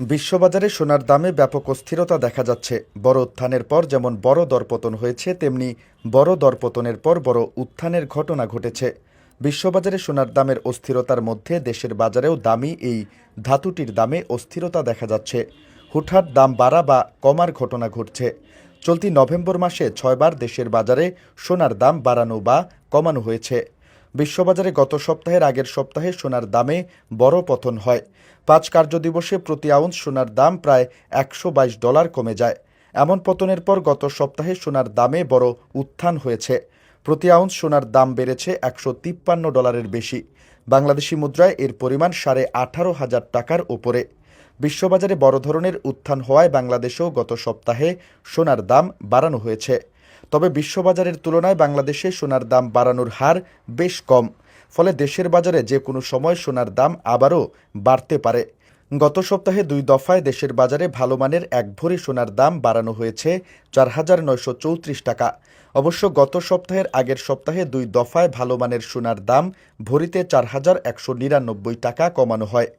বিশ্ববাজারে সোনার দামে ব্যাপক অস্থিরতা দেখা যাচ্ছে। বড় উত্থানের পর যেমন বড় দরপতন হয়েছে, তেমনি বড় দরপতনের পর বড় উত্থানের ঘটনা ঘটেছে। বিশ্ববাজারে সোনার দামের অস্থিরতার মধ্যে দেশের বাজারেও দামি এই ধাতুটির দামে অস্থিরতা দেখা যাচ্ছে। হুটহাট দাম বাড়া বা কমার ঘটনা ঘটছে। চলতি নভেম্বর মাসে ছয়বার দেশের বাজারে সোনার দাম বাড়ানো বা কমানো হয়েছে। বিশ্ববাজারে গত সপ্তাহের আগের সপ্তাহে সোনার দামে বড় পতন হয়। পাঁচ কার্যদিবসে প্রতি আউন্স সোনার দাম প্রায় একশো বাইশ ডলার কমে যায়। এমন পতনের পর গত সপ্তাহে সোনার দামে বড় উত্থান হয়েছে। প্রতি আউন্স সোনার দাম বেড়েছে একশো তিপ্পান্ন ডলারের বেশি। বাংলাদেশি মুদ্রায় এর পরিমাণ সাড়ে আঠারো হাজার টাকার ওপরে। বিশ্ববাজারে বড় ধরনের উত্থান হওয়ায় বাংলাদেশেও গত সপ্তাহে সোনার দাম বাড়ানো হয়েছে। তবে বিশ্ববাজারের তুলনায় বাংলাদেশে সোনার দাম বাড়ানোর হার বেশ কম, ফলে দেশের বাজারে যে কোনো সময় সোনার দাম আবারও বাড়তে পারে। গত সপ্তাহে দুই দফায় দেশের বাজারে ভালো মানের এক ভরি সোনার দাম বাড়ানো হয়েছে চার হাজার নয়শো চৌত্রিশ টাকা। অবশ্য গত সপ্তাহের আগের সপ্তাহে দুই দফায় ভালো মানের সোনার দাম ভরিতে চার হাজার একশো নিরানব্বই টাকা কমানো হয়।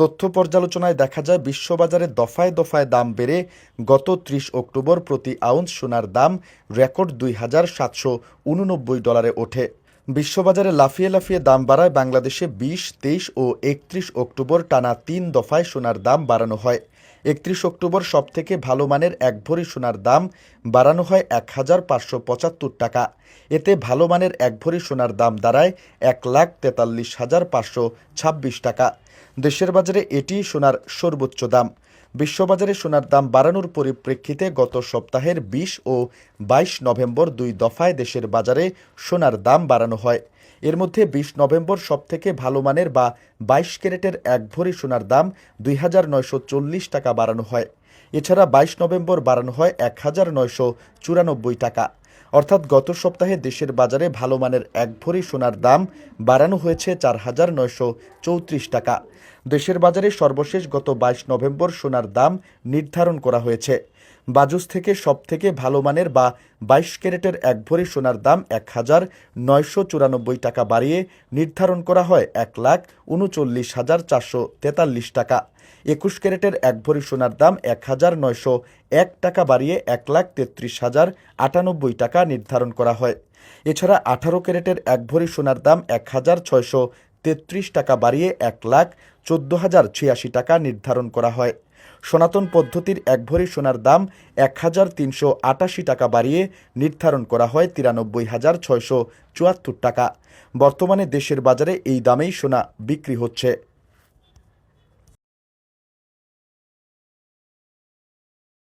তথ্য পর্যালোচনায় দেখা যায়, বিশ্ববাজারে দফায় দফায় দাম বেড়ে গত ত্রিশ অক্টোবর প্রতি আউন্স সোনার দাম রেকর্ড দুই হাজার সাতশো উননব্বই ডলারে ওঠে। বিশ্ববাজারে লাফিয়ে লাফিয়ে দাম বাড়ায় বাংলাদেশে বিশ, তেইশ ও একত্রিশ অক্টোবর টানা তিন দফায় সোনার দাম বাড়ানো হয়। একত্রিশ অক্টোবর সবথেকে ভালো মানের এক ভরি সোনার দাম বাড়ানো হয় এক হাজার পাঁচশো পঁচাত্তর টাকা। এতে ভালো মানের এক ভরি সোনার দাম দাঁড়ায় এক লাখ তেতাল্লিশ হাজার পাঁচশো ছাব্বিশ টাকা। দেশের বাজারে এটি সোনার সর্বোচ্চ দাম। বিশ্ববাজারে সোনার দাম বাড়ানোর পরিপ্রেক্ষিতে গত সপ্তাহের বিশ ও বাইশ নভেম্বর দুই দফায় দেশের বাজারে সোনার দাম বাড়ানো হয়। এর মধ্যে বিশ নভেম্বর সবথেকে ভালো মানের বা বাইশ ক্যারেটের এক ভরি সোনার দাম দুই হাজার নয়শো চল্লিশ টাকা বাড়ানো হয়। এছাড়া বাইশ নভেম্বর বাড়ানো হয় এক হাজার নয়শো চুরানব্বই টাকা। অর্থাৎ গত সপ্তাহে দেশের বাজারে ভালো মানের এক ভরি সোনার দাম বাড়ানো হয়েছে চার হাজার নয়শো চৌত্রিশ টাকা। দেশের বাজারে সর্বশেষ গত বাইশ নভেম্বর সোনার দাম নির্ধারণ করা হয়েছে। বাজুস থেকে সব থেকে ভালো মানের বা বাইশ ক্যারেটের এক ভরি সোনার দাম এক হাজার নয়শো চুরানব্বই টাকা বাড়িয়ে নির্ধারণ করা হয় এক লাখ উনচল্লিশ হাজার চারশো তেতাল্লিশ টাকা। একুশ ক্যারেটের এক ভরি সোনার দাম এক হাজার নয়শো এক টাকা বাড়িয়ে এক লাখ তেত্রিশ হাজার আটানব্বই টাকা নির্ধারণ করা হয়। এছাড়া আঠারো ক্যারেটের এক ভরি সোনার দাম এক হাজার ছয়শো তেত্রিশ টাকা বাড়িয়ে এক লাখ চোদ্দ হাজার ছিয়াশি টাকা নির্ধারণ করা হয়। সনাতন পদ্ধতির এক ভরি সোনার দাম এক হাজার তিনশো আটাশি টাকা বাড়িয়ে নির্ধারণ করা হয় তিরানব্বই হাজার ছয়শো চুয়াত্তর টাকা। বর্তমানে দেশের বাজারে এই দামেই সোনা বিক্রি হচ্ছে।